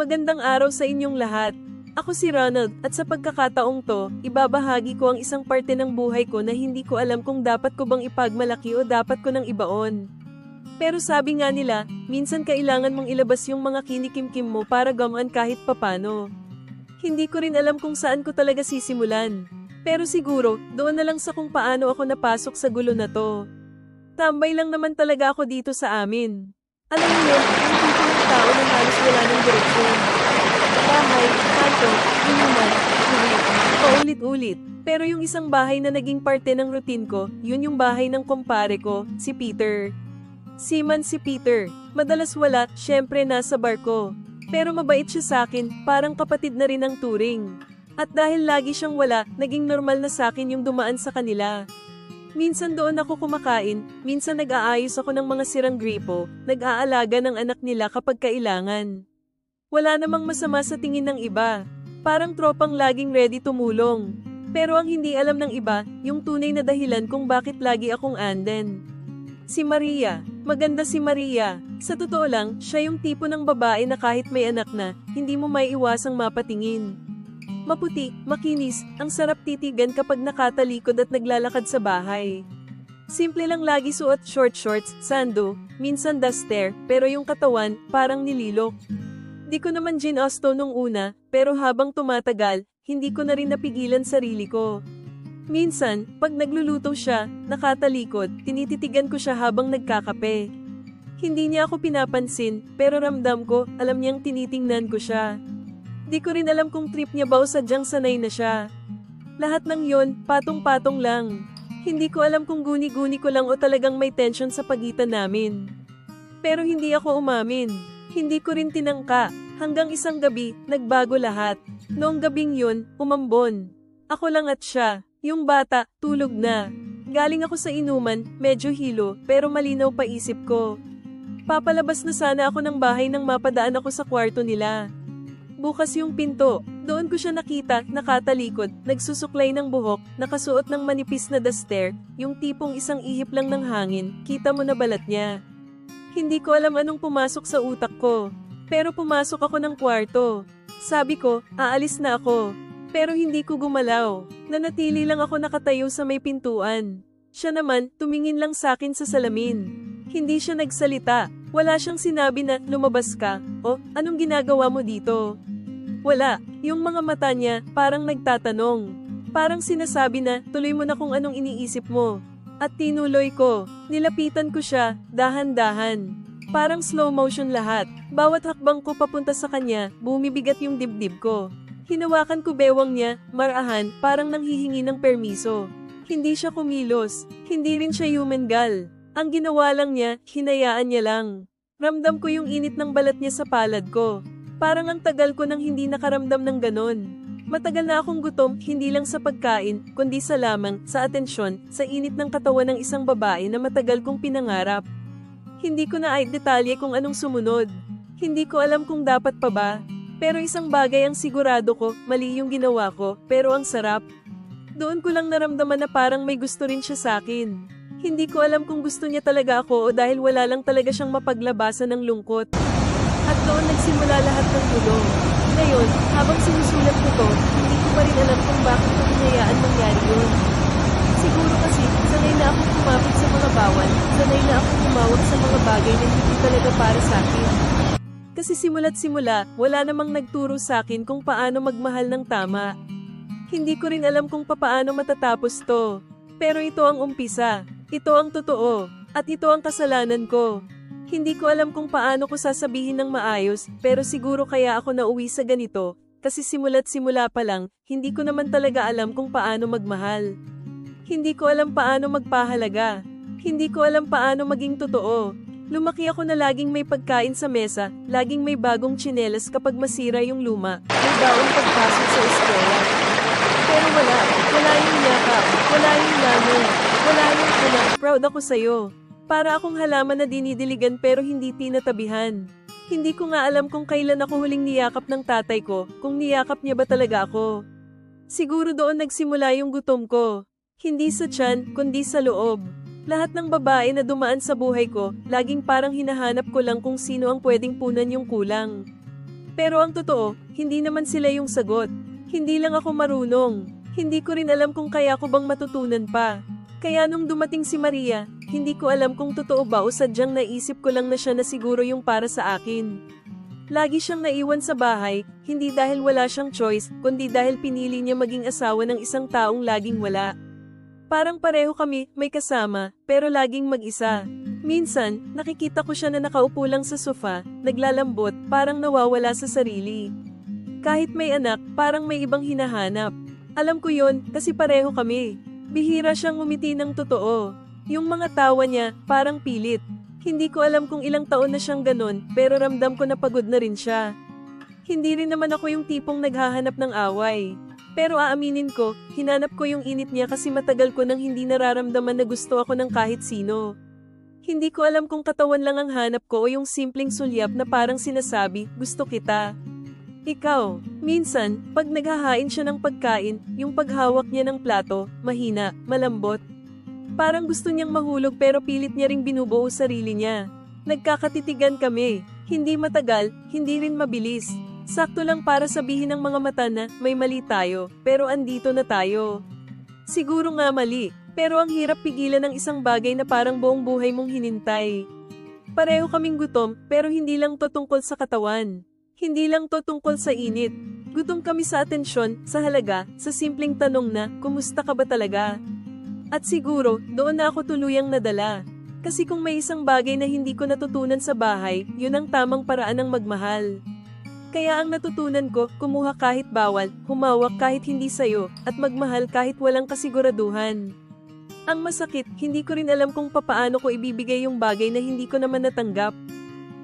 Magandang araw sa inyong lahat. Ako si Ronald at sa pagkakataong to, ibabahagi ko ang isang parte ng buhay ko na hindi ko alam kung dapat ko bang ipagmalaki o dapat ko nang ibaon. Pero sabi nga nila, minsan kailangan mong ilabas yung mga kinikimkim mo para gamaan kahit papano. Hindi ko rin alam kung saan ko talaga sisimulan. Pero siguro, doon na lang sa kung paano ako napasok sa gulo na to. Tambay lang naman talaga ako dito sa amin. Alam niyo, yung tipo ng tao na halos wala ng direksyon. Bahay, kanto, inuman, ulit, paulit-ulit. Pero yung isang bahay na naging parte ng routine ko, yun yung bahay ng kumpare ko, si Peter. Seaman si Peter. Madalas wala, syempre nasa barko. Pero mabait siya sa akin, parang kapatid na rin ang turing. At dahil lagi siyang wala, naging normal na sa akin yung dumaan sa kanila. Minsan doon ako kumakain, minsan nag-aayos ako ng mga sirang gripo, nag-aalaga ng anak nila kapag kailangan. Wala namang masama sa tingin ng iba. Parang tropang laging ready tumulong. Pero ang hindi alam ng iba, yung tunay na dahilan kung bakit lagi akong anden. Si Maria. Maganda si Maria. Sa totoo lang, siya yung tipo ng babae na kahit may anak na, hindi mo may iwasang mapatingin. Maputi, makinis, ang sarap titigan kapag nakatalikod at naglalakad sa bahay. Simple lang lagi suot short shorts, sando, minsan duster, pero yung katawan, parang nililok. Di ko naman ginosto nung una, pero habang tumatagal, hindi ko na rin napigilan sarili ko. Minsan, pag nagluluto siya, nakatalikod, tinititigan ko siya habang nagkakape. Hindi niya ako pinapansin, pero ramdam ko, alam niyang tinitingnan ko siya. Di ko rin alam kung trip niya ba o sadyang sanay na siya. Lahat ng yon, patong-patong lang. Hindi ko alam kung guni-guni ko lang o talagang may tension sa pagitan namin. Pero hindi ako umamin. Hindi ko rin tinangka. Hanggang isang gabi, nagbago lahat. Noong gabing yun, umambon. Ako lang at siya. Yung bata, tulog na. Galing ako sa inuman, medyo hilo, pero malinaw pa isip ko. Papalabas na sana ako ng bahay nang mapadaan ako sa kwarto nila. Bukas yung pinto. Doon ko siya nakita, nakatalikod, nagsusuklay ng buhok, nakasuot ng manipis na duster, yung tipong isang ihip lang ng hangin, kita mo na balat niya. Hindi ko alam anong pumasok sa utak ko. Pero pumasok ako ng kwarto. Sabi ko, aalis na ako. Pero hindi ko gumalaw. Nanatili lang ako nakatayo sa may pintuan. Siya naman, tumingin lang sa akin sa salamin. Hindi siya nagsalita. Wala siyang sinabi na, lumabas ka, o, anong ginagawa mo dito? Wala, yung mga mata niya, parang nagtatanong. Parang sinasabi na, tuloy mo na kung anong iniisip mo. At tinuloy ko, nilapitan ko siya, dahan-dahan. Parang slow motion lahat. Bawat hakbang ko papunta sa kanya, bumibigat yung dibdib ko. Hinawakan ko bewang niya, marahan, parang nanghihingi ng permiso. Hindi siya kumilos, hindi rin siya human gal. Ang ginawa lang niya, hinayaan niya lang. Ramdam ko yung init ng balat niya sa palad ko. Parang ang tagal ko nang hindi nakaramdam ng ganon. Matagal na akong gutom, hindi lang sa pagkain, kundi sa lamang, sa atensyon, sa init ng katawan ng isang babae na matagal kong pinangarap. Hindi ko na ay detalye kung anong sumunod. Hindi ko alam kung dapat pa ba. Pero isang bagay ang sigurado ko, mali yung ginawa ko, pero ang sarap. Doon ko lang naramdaman na parang may gusto rin siya sa akin. Hindi ko alam kung gusto niya talaga ako o dahil wala lang talaga siyang mapaglabasan ng lungkot. At doon nagsimula lahat ng gulo. Ngayon, habang sinusulat ko to, hindi ko pa rin alam kung bakit ko hinayaan mangyari yun. Siguro kasi, sanay na akong kumapit sa mga bawal, sanay na akong tumawag sa mga bagay na hindi talaga para sa akin. Kasi simula't simula, wala namang nagturo sa akin kung paano magmahal ng tama. Hindi ko rin alam kung papaano matatapos to. Pero ito ang umpisa. Ito ang totoo. At ito ang kasalanan ko. Hindi ko alam kung paano ko sasabihin ng maayos, pero siguro kaya ako nauwi sa ganito, kasi simula't simula pa lang, hindi ko naman talaga alam kung paano magmahal. Hindi ko alam paano magpahalaga. Hindi ko alam paano maging totoo. Lumaki ako na laging may pagkain sa mesa, laging may bagong tsinelas kapag masira yung luma, may baon pagpasok sa eskwela. Pero wala, wala yung yakap, wala yung lamang, wala yung anak, proud ako sa'yo. Para akong halaman na dinidiligan pero hindi tinatabihan. Hindi ko nga alam kung kailan ako huling niyakap ng tatay ko, kung niyakap niya ba talaga ako. Siguro doon nagsimula yung gutom ko. Hindi sa tiyan, kundi sa loob. Lahat ng babae na dumaan sa buhay ko, laging parang hinahanap ko lang kung sino ang pwedeng punan yung kulang. Pero ang totoo, hindi naman sila yung sagot. Hindi lang ako marunong. Hindi ko rin alam kung kaya ko bang matutunan pa. Kaya nung dumating si Maria, hindi ko alam kung totoo ba o sadyang naisip ko lang na siya na siguro yung para sa akin. Lagi siyang naiwan sa bahay, hindi dahil wala siyang choice, kundi dahil pinili niya maging asawa ng isang taong laging wala. Parang pareho kami, may kasama, pero laging mag-isa. Minsan, nakikita ko siya na nakaupo lang sa sofa, naglalambot, parang nawawala sa sarili. Kahit may anak, parang may ibang hinahanap. Alam ko yon kasi pareho kami. Bihira siyang umiti ng totoo. Yung mga tawa niya, parang pilit. Hindi ko alam kung ilang taon na siyang ganon, pero ramdam ko na pagod na rin siya. Hindi rin naman ako yung tipong naghahanap ng away. Pero aaminin ko, hinanap ko yung init niya kasi matagal ko nang hindi nararamdaman na gusto ako ng kahit sino. Hindi ko alam kung katawan lang ang hanap ko o yung simpleng sulyap na parang sinasabi, gusto kita. Ikaw, minsan, pag naghahain siya ng pagkain, yung paghawak niya ng plato, mahina, malambot. Parang gusto niyang mahulog pero pilit niya ring binubuo sarili niya. Nagkakatitigan kami, hindi matagal, hindi rin mabilis. Sakto lang para sabihin ng mga mata na may mali tayo, pero andito na tayo. Siguro nga mali, pero ang hirap pigilan ng isang bagay na parang buong buhay mong hinintay. Pareho kaming gutom, pero hindi lang to tungkol sa katawan. Hindi lang to tungkol sa init. Gutom kami sa atensyon, sa halaga, sa simpleng tanong na, kumusta ka ba talaga? At siguro, doon na ako tuluyang nadala. Kasi kung may isang bagay na hindi ko natutunan sa bahay, yun ang tamang paraan ng magmahal. Kaya ang natutunan ko, kumuha kahit bawal, humawak kahit hindi sayo, at magmahal kahit walang kasiguraduhan. Ang masakit, hindi ko rin alam kung papaano ko ibibigay yung bagay na hindi ko naman natanggap.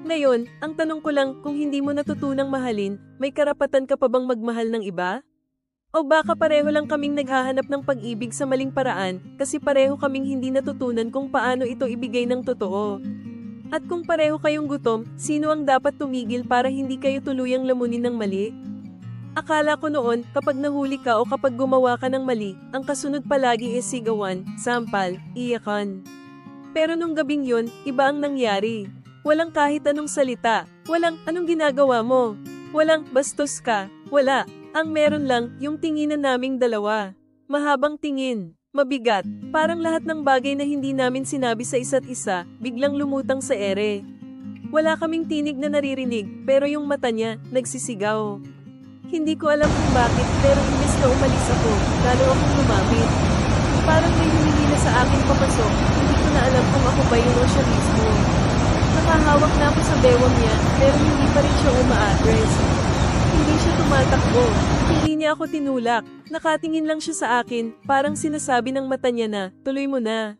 Ngayon, ang tanong ko lang, kung hindi mo natutunang mahalin, may karapatan ka pa bang magmahal ng iba? O baka pareho lang kaming naghahanap ng pag-ibig sa maling paraan, kasi pareho kaming hindi natutunan kung paano ito ibigay ng totoo. At kung pareho kayong gutom, sino ang dapat tumigil para hindi kayo tuluyang lamunin ng mali? Akala ko noon, kapag nahuli ka o kapag gumawa ka ng mali, ang kasunod palagi is sigawan, sampal, iyakan. Pero nung gabing yun, iba ang nangyari. Walang kahit anong salita, walang anong ginagawa mo, walang bastos ka, wala. Ang meron lang, yung tinginan naming dalawa. Mahabang tingin, Mabigat, parang lahat ng bagay na hindi namin sinabi sa isa't isa, biglang lumutang sa ere. Wala kaming tinig na naririnig, pero yung mata niya, nagsisigaw. Hindi ko alam kung bakit, pero imbes na umalis ako, lalo akong lumapit. Parang may humihila sa akin papasok, hindi ko na alam kung ako ba yun o. Nakahawak na ako sa bewang niya, pero hindi pa rin siya uma-address. Hindi siya tumatakbo. Hindi niya ako tinulak. Nakatingin lang siya sa akin, parang sinasabi ng mata niya na, tuloy mo na.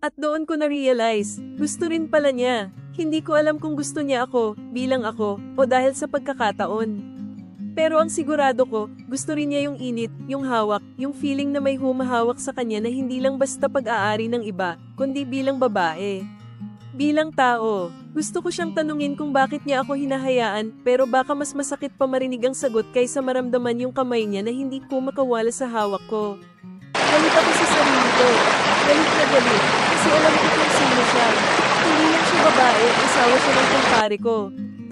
At doon ko na-realize, gusto rin pala niya. Hindi ko alam kung gusto niya ako, bilang ako, o dahil sa pagkakataon. Pero ang sigurado ko, gusto rin niya yung init, yung hawak, yung feeling na may humahawak sa kanya na hindi lang basta pag-aari ng iba, kundi bilang babae. Bilang tao, gusto ko siyang tanungin kung bakit niya ako hinahayaan pero baka mas masakit pa marinig ang sagot kaysa maramdaman yung kamay niya na hindi ko makawala sa hawak ko. Galit ako sa sarili ko. Galit na galit kasi alam ko kung sino siya. Hindi lang siya babae, asawa siya ng kumpare ko.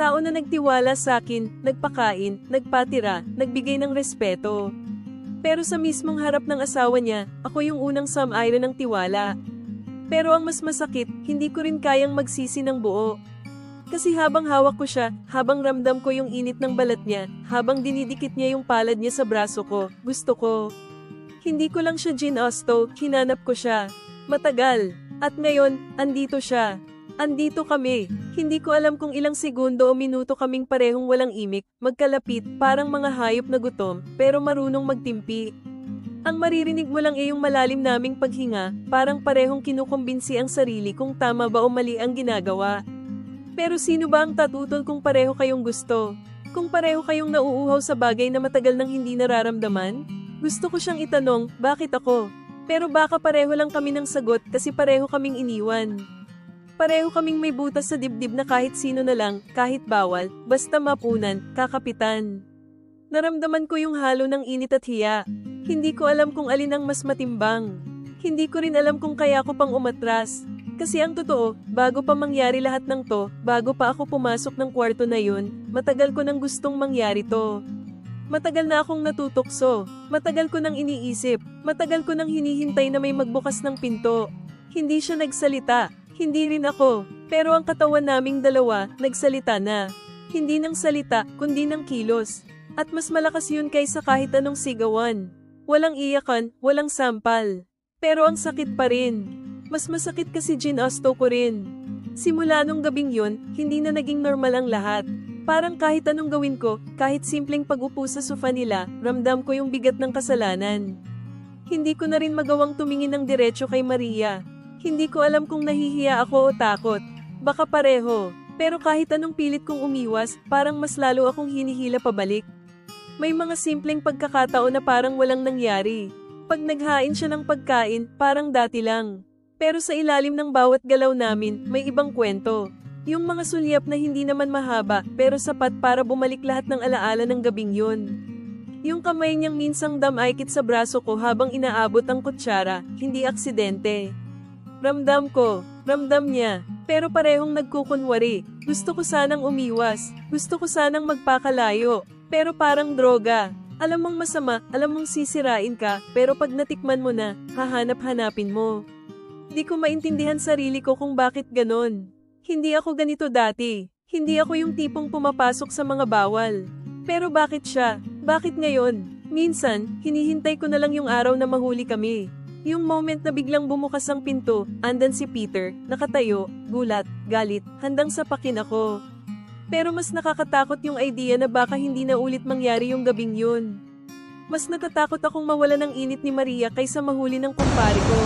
Tao na nagtiwala sa akin, nagpakain, nagpatira, nagbigay ng respeto. Pero sa mismong harap ng asawa niya, ako yung unang sam-aira ng tiwala. Pero ang mas masakit, hindi ko rin kayang magsisi ng buo. Kasi habang hawak ko siya, habang ramdam ko yung init ng balat niya, habang dinidikit niya yung palad niya sa braso ko, gusto ko. Hindi ko lang siya ginasto, hinanap ko siya. Matagal. At ngayon, andito siya. Andito kami. Hindi ko alam kung ilang segundo o minuto kaming parehong walang imik, magkalapit, parang mga hayop na gutom, pero marunong magtimpi. Ang maririnig mo lang ay yung malalim naming paghinga, parang parehong kinukumbinsi ang sarili kung tama ba o mali ang ginagawa. Pero sino ba ang tatutol kung pareho kayong gusto? Kung pareho kayong nauuhaw sa bagay na matagal nang hindi nararamdaman? Gusto ko siyang itanong, bakit ako? Pero baka pareho lang kami ng sagot kasi pareho kaming iniwan. Pareho kaming may butas sa dibdib na kahit sino na lang, kahit bawal, basta mapunan, kakapitan. Naramdaman ko yung halo ng init at hiya. Hindi ko alam kung alin ang mas matimbang. Hindi ko rin alam kung kaya ko pang umatras. Kasi ang totoo, bago pa mangyari lahat ng to, bago pa ako pumasok ng kwarto na yun, matagal ko nang gustong mangyari to. Matagal na akong natutokso, matagal ko nang iniisip, matagal ko nang hinihintay na may magbukas ng pinto. Hindi siya nagsalita, hindi rin ako, pero ang katawan naming dalawa, nagsalita na. Hindi ng salita, kundi ng kilos. At mas malakas yun kaysa kahit anong sigawan. Walang iyakan, walang sampal. Pero ang sakit pa rin. Mas masakit kasi ginasto ko rin. Simula nung gabing yun, hindi na naging normal ang lahat. Parang kahit anong gawin ko, kahit simpleng pag-upo sa sofa nila, ramdam ko yung bigat ng kasalanan. Hindi ko na rin magawang tumingin ng diretsyo kay Maria. Hindi ko alam kung nahihiya ako o takot. Baka pareho. Pero kahit anong pilit kong umiwas, parang mas lalo akong hinihila pabalik. May mga simpleng pagkakataon na parang walang nangyari. Pag naghain siya ng pagkain, parang dati lang. Pero sa ilalim ng bawat galaw namin, may ibang kwento. Yung mga sulyap na hindi naman mahaba, pero sapat para bumalik lahat ng alaala ng gabing yun. Yung kamay niyang minsang damaykit sa braso ko habang inaabot ang kutsara, hindi aksidente. Ramdam ko, ramdam niya, pero parehong nagkukunwari. Gusto ko sanang umiwas, gusto ko sanang magpakalayo, pero parang droga. Alam mong masama, alam mong sisirain ka, pero pag natikman mo na, hahanap-hanapin mo. Di ko maintindihan sarili ko kung bakit ganon. Hindi ako ganito dati. Hindi ako yung tipong pumapasok sa mga bawal. Pero bakit siya? Bakit ngayon? Minsan, hinihintay ko na lang yung araw na mahuli kami. Yung moment na biglang bumukas ang pinto, andan si Peter, nakatayo, gulat, galit, handang sapakin ako. Pero mas nakakatakot yung idea na baka hindi na ulit mangyari yung gabing yun. Mas natatakot akong mawala ng init ni Maria kaysa mahuli ng kumpare ko.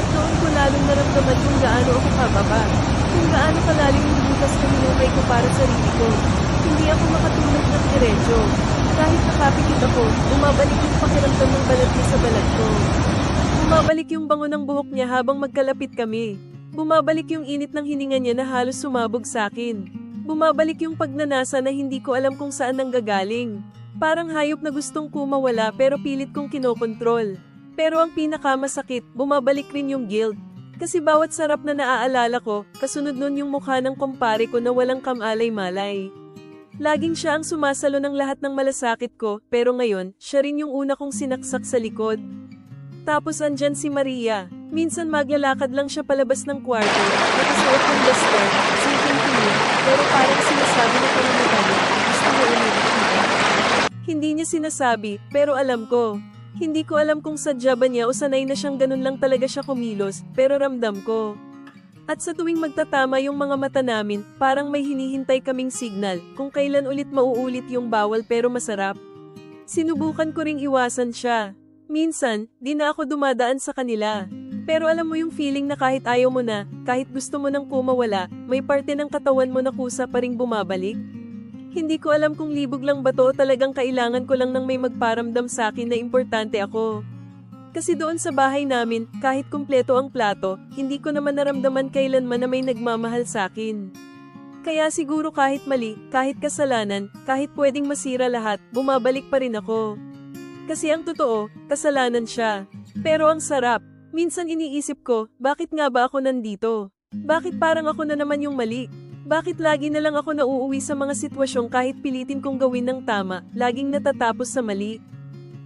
At noon ko lalong naramdaman kung gaano ako kababa. Kung gaano kalalim yung butas na hinukay ko para sa sarili ko. Hindi ako makatulog ng diretso. Kahit nakapikit ako, bumabalik yung pakiramdam ng balat niya sa balat ko. Bumabalik yung bango ng buhok niya habang magkalapit kami. Bumabalik yung init ng hininga niya na halos sumabog sa akin. Bumabalik yung pagnanasa na hindi ko alam kung saan nanggagaling. Parang hayop na gustong kumawala pero pilit kong kinokontrol. Pero ang pinakamasakit, bumabalik rin yung guilt. Kasi bawat sarap na naaalala ko, kasunod nun yung mukha ng kumpare ko na walang kamalay-malay. Laging siya ang sumasalo ng lahat ng malasakit ko, pero ngayon, siya rin yung una kong sinaksak sa likod. Tapos andyan si Maria. Minsan maglalakad lang siya palabas ng kwarto, nakasuot ng duster, simpleng Hindi niya sinasabi, pero alam ko. Hindi ko alam kung sadya ba niya o sanay na siyang ganun lang talaga siya kumilos, pero ramdam ko. At sa tuwing magtatama yung mga mata namin, parang may hinihintay kaming signal kung kailan ulit mauulit yung bawal pero masarap. Sinubukan ko ring iwasan siya. Minsan, di na ako dumadaan sa kanila. Pero alam mo yung feeling na kahit ayaw mo na, kahit gusto mo nang kumawala, may parte ng katawan mo na kusa pa ring bumabalik? Hindi ko alam kung libog lang ba to o talagang kailangan ko lang ng may magparamdam sa akin na importante ako. Kasi doon sa bahay namin, kahit kumpleto ang plato, hindi ko naman naramdaman kailanman na may nagmamahal sa akin. Kaya siguro kahit mali, kahit kasalanan, kahit pwedeng masira lahat, bumabalik pa rin ako. Kasi ang totoo, kasalanan siya. Pero ang sarap, minsan iniisip ko, bakit nga ba ako nandito? Bakit parang ako na naman yung mali? Bakit lagi na lang ako nauuwi sa mga sitwasyong kahit pilitin kong gawin ng tama, laging natatapos sa mali?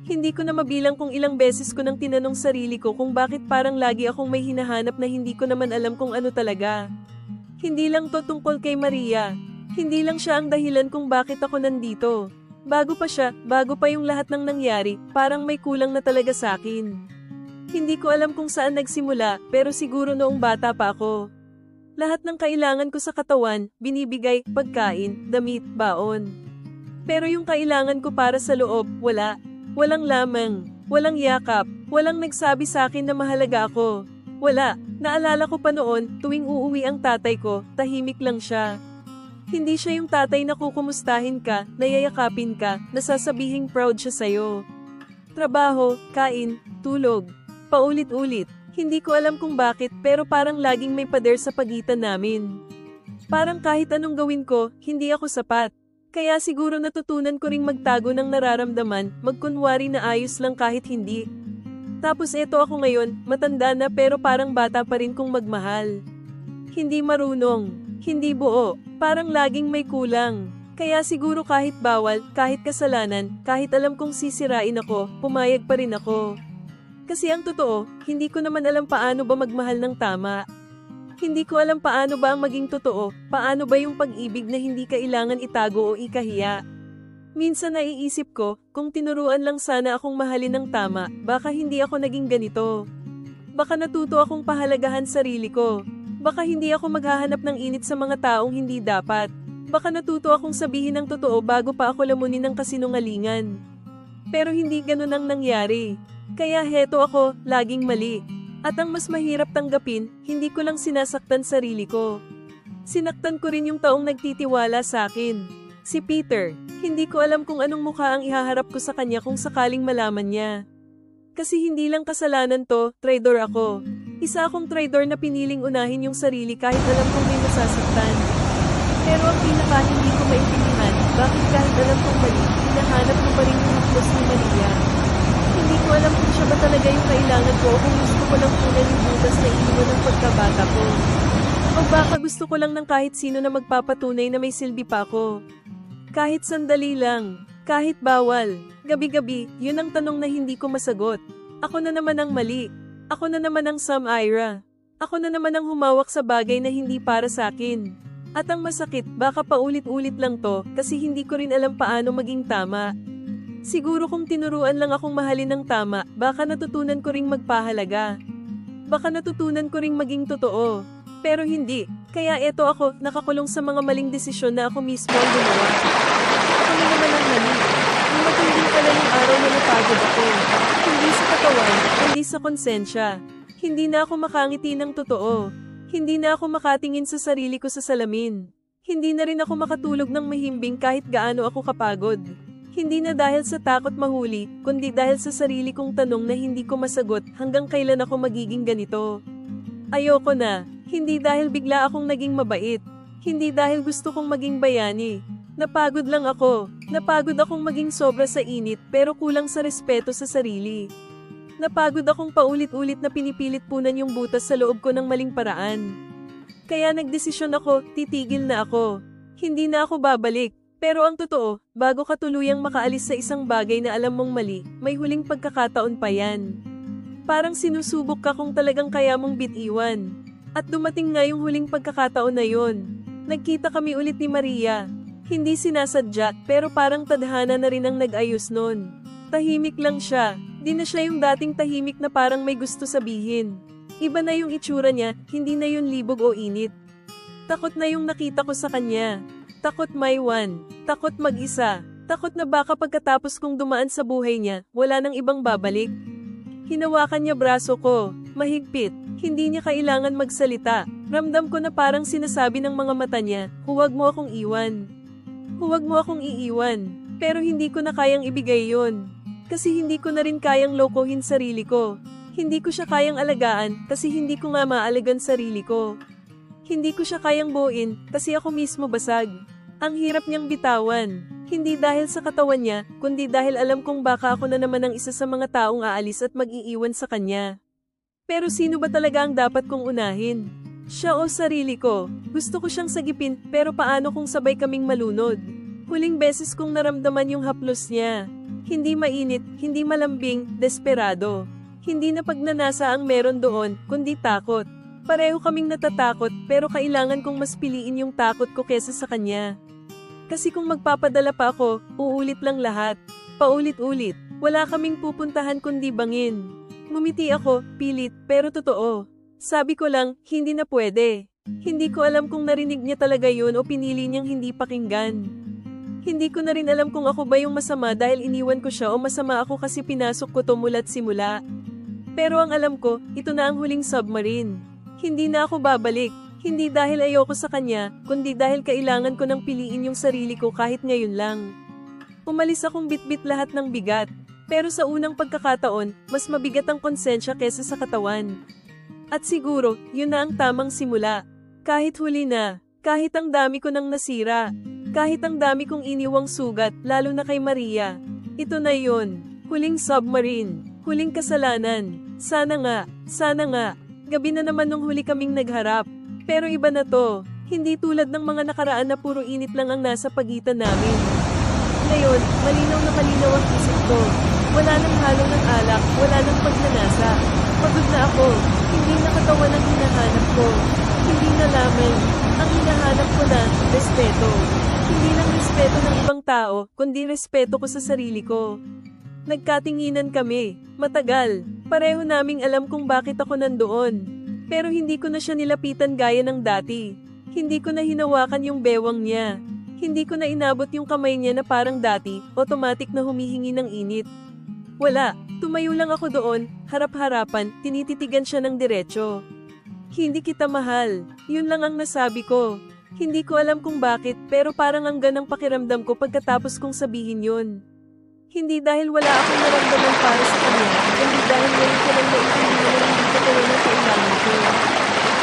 Hindi ko na mabilang kung ilang beses ko nang tinanong sarili ko kung bakit parang lagi akong may hinahanap na hindi ko naman alam kung ano talaga. Hindi lang to tungkol kay Maria. Hindi lang siya ang dahilan kung bakit ako nandito. Bago pa siya, bago pa yung lahat ng nangyari, parang may kulang na talaga sa akin. Hindi ko alam kung saan nagsimula, pero siguro noong bata pa ako. Lahat ng kailangan ko sa katawan, binibigay, pagkain, damit, baon. Pero yung kailangan ko para sa loob, wala. Walang lamang, walang yakap, walang nagsabi sa akin na mahalaga ako. Wala, naalala ko pa noon, tuwing uuwi ang tatay ko, tahimik lang siya. Hindi siya yung tatay na kukumustahin ka, nayayakapin ka, nasasabihing proud siya sa'yo. Trabaho, kain, tulog, paulit-ulit. Hindi ko alam kung bakit pero parang laging may pader sa pagitan namin. Parang kahit anong gawin ko, hindi ako sapat. Kaya siguro natutunan ko ring magtago ng nararamdaman, magkunwari na ayos lang kahit hindi. Tapos eto ako ngayon, matanda na pero parang bata pa rin kong magmahal. Hindi marunong, hindi buo, parang laging may kulang. Kaya siguro kahit bawal, kahit kasalanan, kahit alam kong sisirain ako, pumayag pa rin ako. Kasi ang totoo, hindi ko naman alam paano ba magmahal ng tama. Hindi ko alam paano ba ang maging totoo, paano ba yung pag-ibig na hindi kailangan itago o ikahiya. Minsan naiisip ko, kung tinuruan lang sana akong mahalin ng tama, baka hindi ako naging ganito. Baka natuto akong pahalagahan sarili ko. Baka hindi ako maghahanap ng init sa mga taong hindi dapat. Baka natuto akong sabihin ng totoo bago pa ako lamunin ng kasinungalingan. Pero hindi ganun ang nangyari. Kaya heto ako, laging mali. At ang mas mahirap tanggapin, hindi ko lang sinasaktan sarili ko. Sinaktan ko rin yung taong nagtitiwala sa akin. Si Peter, hindi ko alam kung anong mukha ang ihaharap ko sa kanya kung sakaling malaman niya. Kasi hindi lang kasalanan to, traidor ako. Isa akong traidor na piniling unahin yung sarili kahit alam kong may masasaktan. Pero ang pinaka hindi ko maintindihan, bakit kahit alam kong mali, hinahanap mo pa rin yung haplos ni Maria. Ko alam kung siya ba talaga yung kailangan ko kung gusto ko lang kunan yung butas na iniwan ng pagkabata ko. O baka gusto ko lang ng kahit sino na magpapatunay na may silbi pa ako. Kahit sandali lang, kahit bawal, gabi-gabi, yun ang tanong na hindi ko masagot. Ako na naman ang mali. Ako na naman ang Sam Ira. Ako na naman ang humawak sa bagay na hindi para sa akin. At ang masakit, baka paulit-ulit lang to kasi hindi ko rin alam paano maging tama. Siguro kung tinuruan lang akong mahalin ng tama, baka natutunan ko ring magpahalaga. Baka natutunan ko ring maging totoo. Pero hindi. Kaya eto ako, nakakulong sa mga maling desisyon na ako mismo ang gumawa. Ako na naman ang mali. Yung matindi pala yung araw na napagod ako. Hindi sa katawan, hindi sa konsensya. Hindi na ako makangiti ng totoo. Hindi na ako makatingin sa sarili ko sa salamin. Hindi na rin ako makatulog ng mahimbing kahit gaano ako kapagod. Hindi na dahil sa takot mahuli, kundi dahil sa sarili kong tanong na hindi ko masagot hanggang kailan ako magiging ganito. Ayoko na, hindi dahil bigla akong naging mabait. Hindi dahil gusto kong maging bayani. Napagod lang ako. Napagod akong maging sobra sa init pero kulang sa respeto sa sarili. Napagod akong paulit-ulit na pinipilit punan yung butas sa loob ko ng maling paraan. Kaya nagdesisyon ako, titigil na ako. Hindi na ako babalik. Pero ang totoo, bago ka tuluyang makaalis sa isang bagay na alam mong mali, may huling pagkakataon pa yan. Parang sinusubok ka kung talagang kaya mong bitiwan. At dumating nga yung huling pagkakataon na yon. Nagkita kami ulit ni Maria. Hindi sinasadya, pero parang tadhana na rin ang nag-ayos nun. Tahimik lang siya. Di na siya yung dating tahimik na parang may gusto sabihin. Iba na yung itsura niya, hindi na yun libog o init. Takot na yung nakita ko sa kanya. Takot one. Takot mag-isa. Takot na baka pagkatapos kong dumaan sa buhay niya, wala nang ibang babalik. Hinawakan niya braso ko, mahigpit, hindi niya kailangan magsalita. Ramdam ko na parang sinasabi ng mga mata niya, huwag mo akong iwan. Huwag mo akong iiwan. Pero hindi ko na kayang ibigay yon. Kasi hindi ko na rin kayang lokohin sarili ko. Hindi ko siya kayang alagaan kasi hindi ko nga maalagan sarili ko. Hindi ko siya kayang buuin kasi ako mismo basag. Ang hirap niyang bitawan. Hindi dahil sa katawan niya, kundi dahil alam kong baka ako na naman ang isa sa mga taong aalis at mag-iiwan sa kanya. Pero sino ba talaga ang dapat kong unahin? Siya o sarili ko? Gusto ko siyang sagipin pero paano kung sabay kaming malunod? Huling beses kong naramdaman yung haplos niya. Hindi mainit, hindi malambing, desperado. Hindi na pagnanasa ang meron doon, kundi takot. Pareho kaming natatakot pero kailangan kong mas piliin yung takot ko kesa sa kanya. Kasi kung magpapadala pa ako, uulit lang lahat. Paulit-ulit. Wala kaming pupuntahan kundi bangin. Ngumiti ako, pilit, pero totoo. Sabi ko lang, hindi na pwede. Hindi ko alam kung narinig niya talaga yun o pinili niyang hindi pakinggan. Hindi ko na rin alam kung ako ba yung masama dahil iniwan ko siya o masama ako kasi pinasok ko to mula't simula. Pero ang alam ko, ito na ang huling submarine. Hindi na ako babalik. Hindi dahil ayoko sa kanya, kundi dahil kailangan ko nang piliin yung sarili ko kahit ngayon lang. Umalis akong bitbit lahat ng bigat. Pero sa unang pagkakataon, mas mabigat ang konsensya kesa sa katawan. At siguro, yun na ang tamang simula. Kahit huli na, kahit ang dami ko nang nasira, kahit ang dami kong iniwang sugat, lalo na kay Maria. Ito na yun, huling submarine. Huling kasalanan. Sana nga, sana nga. Gabi na naman nung huli kaming nagharap. Pero iba na to. Hindi tulad ng mga nakaraan na puro init lang ang nasa pagitan namin. Ngayon, malinaw na malinaw ang isip ko. Wala nang halo ng alak, wala nang pagnanasa. Pagod na ako. Hindi na katawan ang hinahanap ko. Hindi na lamang. Ang hinahanap ko na, respeto. Hindi lang respeto ng ibang tao, kundi respeto ko sa sarili ko. Nagkatinginan kami. Matagal. Pareho naming alam kung bakit ako nandoon. Pero hindi ko na siya nilapitan gaya ng dati. Hindi ko na hinawakan yung bewang niya. Hindi ko na inabot yung kamay niya na parang dati, automatic na humihingi ng init. Wala, tumayo lang ako doon, harap-harapan, tinititigan siya ng diretsyo. Hindi kita mahal, yun lang ang nasabi ko. Hindi ko alam kung bakit, pero parang ang ganang pakiramdam ko pagkatapos kong sabihin yun. Hindi dahil wala akong naramdaman para sa kanya, kundi dahil ngayon ko lang naiintindihan na hindi ko kayo ng kailangan ko.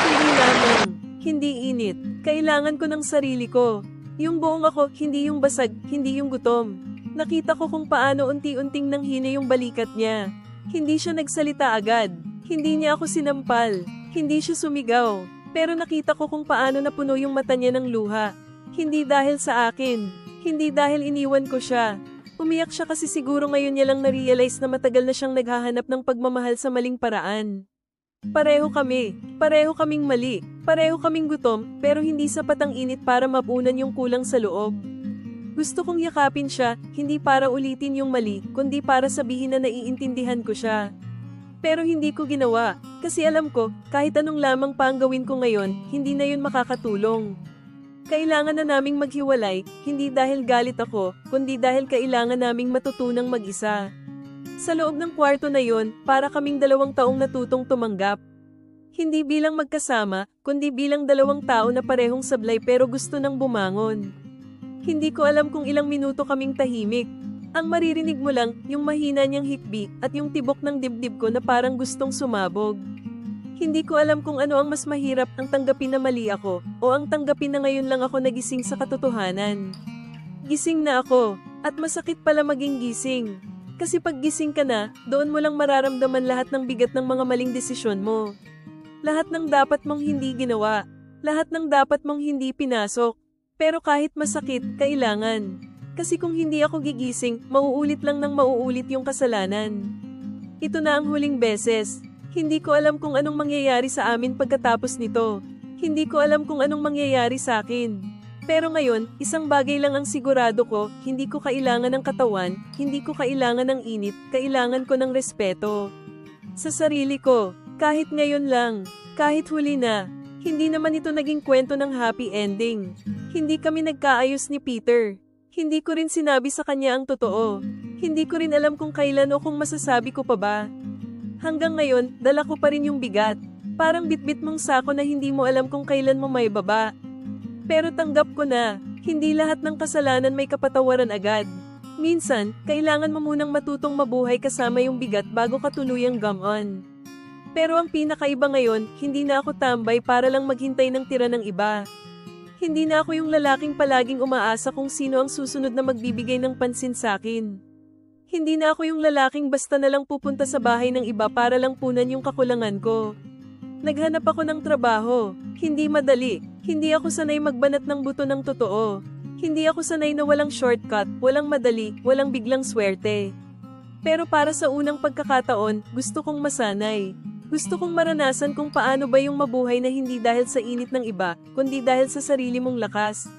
Hindi lamang, hindi init, kailangan ko ng sarili ko. Yung buong ako, hindi yung basag, hindi yung gutom. Nakita ko kung paano unti-unting nanghina yung balikat niya. Hindi siya nagsalita agad. Hindi niya ako sinampal. Hindi siya sumigaw. Pero nakita ko kung paano napuno yung mata niya ng luha. Hindi dahil sa akin. Hindi dahil iniwan ko siya. Umiyak siya kasi siguro ngayon niya lang na-realize na matagal na siyang naghahanap ng pagmamahal sa maling paraan. Pareho kami. Pareho kaming mali. Pareho kaming gutom, pero hindi sapat ang init para mapunan yung kulang sa loob. Gusto kong yakapin siya, hindi para ulitin yung mali, kundi para sabihin na naiintindihan ko siya. Pero hindi ko ginawa, kasi alam ko, kahit anong lamang pa ang gawin ko ngayon, hindi na yun makakatulong. Kailangan na naming maghiwalay, hindi dahil galit ako, kundi dahil kailangan naming matutunang mag-isa. Sa loob ng kwarto na yon, para kaming dalawang taong natutong tumanggap. Hindi bilang magkasama, kundi bilang dalawang tao na parehong sablay pero gusto nang bumangon. Hindi ko alam kung ilang minuto kaming tahimik. Ang maririnig mo lang, yung mahina niyang hikbi at yung tibok ng dibdib ko na parang gustong sumabog. Hindi ko alam kung ano ang mas mahirap ang tanggapin na mali ako o ang tanggapin na ngayon lang ako nagising sa katotohanan. Gising na ako, at masakit pala maging gising. Kasi pag gising ka na, doon mo lang mararamdaman lahat ng bigat ng mga maling desisyon mo. Lahat ng dapat mong hindi ginawa. Lahat ng dapat mong hindi pinasok. Pero kahit masakit, kailangan. Kasi kung hindi ako gigising, mauulit lang ng mauulit yung kasalanan. Ito na ang huling beses. Hindi ko alam kung anong mangyayari sa amin pagkatapos nito. Hindi ko alam kung anong mangyayari sa akin. Pero ngayon, isang bagay lang ang sigurado ko, hindi ko kailangan ng katawan, hindi ko kailangan ng init, kailangan ko ng respeto. Sa sarili ko, kahit ngayon lang, kahit huli na, hindi naman ito naging kwento ng happy ending. Hindi kami nagkaayos ni Peter. Hindi ko rin sinabi sa kanya ang totoo. Hindi ko rin alam kung kailan o kung masasabi ko pa ba. Hanggang ngayon, dala ko pa rin yung bigat. Parang bitbit mong sako na hindi mo alam kung kailan mo may baba. Pero tanggap ko na, hindi lahat ng kasalanan may kapatawaran agad. Minsan, kailangan mo munang matutong mabuhay kasama yung bigat bago ka tuluyang gamon. Pero ang pinakaiba ngayon, hindi na ako tambay para lang maghintay ng tira ng iba. Hindi na ako yung lalaking palaging umaasa kung sino ang susunod na magbibigay ng pansin sa akin. Hindi na ako yung lalaking basta na lang pupunta sa bahay ng iba para lang punan yung kakulangan ko. Naghanap ako ng trabaho. Hindi madali. Hindi ako sanay magbanat ng buto ng totoo. Hindi ako sanay na walang shortcut, walang madali, walang biglang swerte. Pero para sa unang pagkakataon, gusto kong masanay. Gusto kong maranasan kung paano ba yung mabuhay na hindi dahil sa init ng iba, kundi dahil sa sarili mong lakas.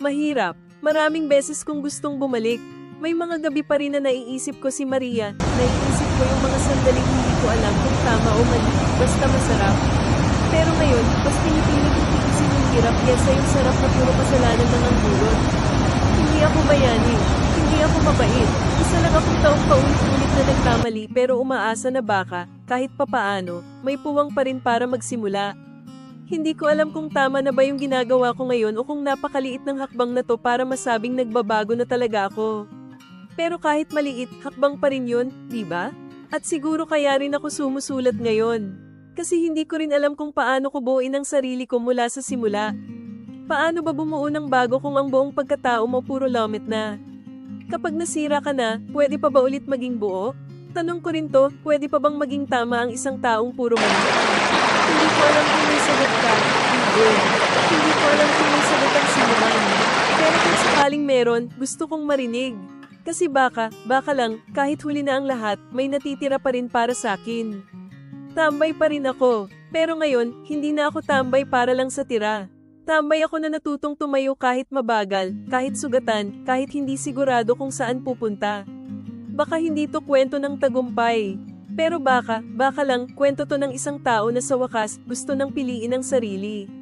Mahirap. Maraming beses kong gustong bumalik, may mga gabi pa rin na naiisip ko si Maria, naiisip ko yung mga sandaling hindi ko alam kung tama o mali, basta masarap. Pero ngayon, mas pinipili kong tiisin yung hirap kesa yung sarap na puro kasalanan ng ang dulot. Hindi ako bayani, hindi ako mabait, isa lang akong taong paulit-ulit na nagkamali pero umaasa na baka, kahit papaano, may puwang pa rin para magsimula. Hindi ko alam kung tama na ba yung ginagawa ko ngayon o kung napakaliit ng hakbang na to para masabing nagbabago na talaga ako. Pero kahit maliit, hakbang pa rin yun, di ba? At siguro kaya rin ako sumusulat ngayon. Kasi hindi ko rin alam kung paano ko buuin ang sarili ko mula sa simula. Paano ba bumuo ng bago kung ang buong pagkatao mo puro lomit na? Kapag nasira ka na, pwede pa ba ulit maging buo? Tanong ko rin to, pwede pa bang maging tama ang isang taong puro mali? Hindi ko alam kung may sagot ka. Hindi. Hindi ko alam kung may sagot ang sinuman. Pero kung sakaling meron, gusto kong marinig. Kasi baka, baka lang, kahit huli na ang lahat, may natitira pa rin para sa akin. Tambay pa rin ako. Pero ngayon, hindi na ako tambay para lang sa tira. Tambay ako na natutong tumayo kahit mabagal, kahit sugatan, kahit hindi sigurado kung saan pupunta. Baka hindi to kwento ng tagumpay. Pero baka, baka lang, kwento to ng isang tao na sa wakas gusto nang piliin ang sarili.